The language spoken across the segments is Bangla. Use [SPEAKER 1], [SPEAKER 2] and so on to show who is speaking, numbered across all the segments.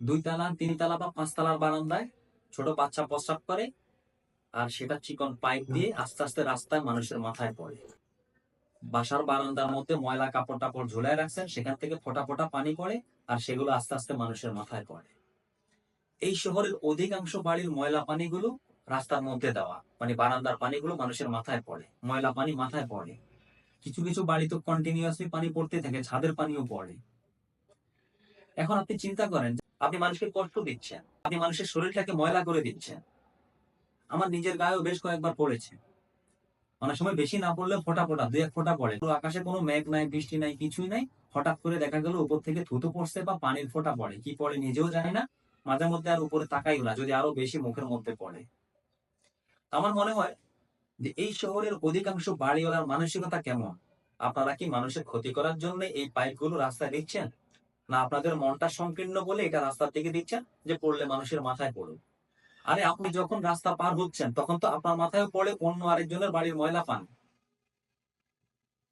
[SPEAKER 1] দুই তালা তিন তালা বা পাঁচ তালার বারান্দায় ছোট বাচ্চা প্রস্রাব করে আর সেটা চিকন পাইপ দিয়ে আস্তে আস্তে রাস্তায় মানুষের মাথায় পড়ে। বাসার বারান্দার মধ্যে ময়লা কাপড় টাপড় ঝুলায় রাখছেন সেখান থেকে ফোটা ফোটা পানি পড়ে আর সেগুলো আস্তে আস্তে মানুষের মাথায় পড়ে। এই শহরের অধিকাংশ বাড়ির ময়লা পানিগুলো রাস্তার মধ্যে দেওয়া মানে বারান্দার পানিগুলো মানুষের মাথায় পড়ে ময়লা পানি মাথায় পড়ে। কিছু কিছু বাড়ি তো কন্টিনিউয়াসলি পানি পড়তে থাকে ছাদের পানিও পড়ে। এখন আপনি চিন্তা করেন আপনি মানুষকে কষ্ট দিচ্ছেন। আপনি মানুষের শরীরটাকে ময়লা করে দিচ্ছেন। আমার নিজের গায়েও বেশ কয়েকবার পড়েছে। অনেক সময় বেশি না পড়লে ফোটা ফোটা, দুই এক ফোঁটা পড়ে। আকাশে কোনো মেঘ নাই, বৃষ্টি নাই, কিছুই নাই। হঠাৎ করে দেখা গেল উপর থেকে থুতু পড়ছে বা পানির ফোঁটা পড়ে। কি পড়ে নিজেও জানি না। মাঝে মধ্যে আর উপরে তাকাইও না, যদি আরও বেশি মুখের মধ্যে পড়ে। আমার মনে হয় যে এই শহরের অধিকাংশ বাড়িওয়ালার মানসিকতা কেমন? আপনারা কি মানুষের ক্ষতি করার জন্য এই পাইপগুলো রাস্তায় দিচ্ছেন না আপনাদের মনটা সংকীর্ণ বলে এটা রাস্তার দিকে দিচ্ছেন যে পড়লে মানুষের মাথায় পড়ুক। আরে আপনি যখন রাস্তা পার হচ্ছেন, তখন তো আপনার মাথায় পড়ে অন্য আরেকজনের বাড়ির ময়লা পান।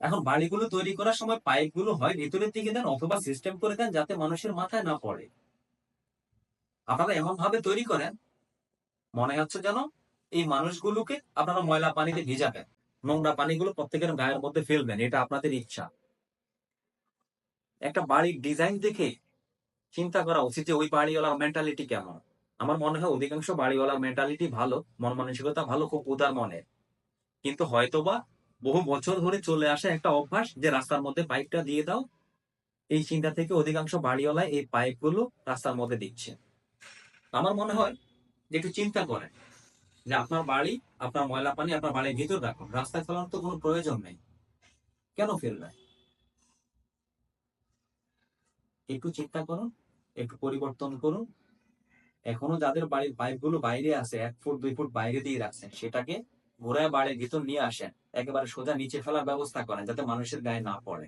[SPEAKER 1] এখন বাড়িগুলো তৈরি করার সময় পাইপগুলো হয় ভিতরের দিকে দেন অথবা সিস্টেম করে দেন যাতে মানুষের মাথায় না পড়ে। আপনারা এমন ভাবে তৈরি করেন, মনে হচ্ছে যেন এই মানুষগুলোকে আপনারা ময়লা পানিতে ভিজাবেন। নোংরা পানিগুলো প্রত্যেকের গায়ের মধ্যে ফেলবেন, এটা আপনাদের ইচ্ছা। একটা বাড়ির ডিজাইন দেখে চিন্তা করা উচিত যে ওই বাড়িওয়ালার মেন্টালিটি কেমন। আমার মনে হয় অধিকাংশ বাড়িওয়ালার মেন্টালিটি ভালো মন মানসিকতা ভালো, খুব উদার মনের। কিন্তু হয়তোবা বহু বছর ধরে চলে আসে একটা অভ্যাস যে রাস্তার মধ্যে পাইপটা দিয়ে দাও, এই চিন্তা থেকে অধিকাংশ বাড়িওয়ালা এই পাইপগুলো রাস্তার মধ্যে দিচ্ছে। আমার মনে হয় যে একটু চিন্তা করেন যে আপনার বাড়ি, আপনার ময়লা পানি আপনার বাড়ির ভিতর রাখুন। রাস্তায় ফেলানোর তো কোনো প্রয়োজন নেই। কেন ফেলবেন? একটু চিন্তা করুন, একটু পরিবর্তন করুন। এখনও যাদের বাড়ির পাইপগুলো বাইরে আছে, এক ফুট, দুই ফুট বাইরে দিয়ে রাখছেন, সেটাকে ঘোরায় বাড়ির ভিতর নিয়ে আসেন। একেবারে সোজা নিচে ফেলার ব্যবস্থা করেন, যাতে মানুষের গায়ে না পড়ে।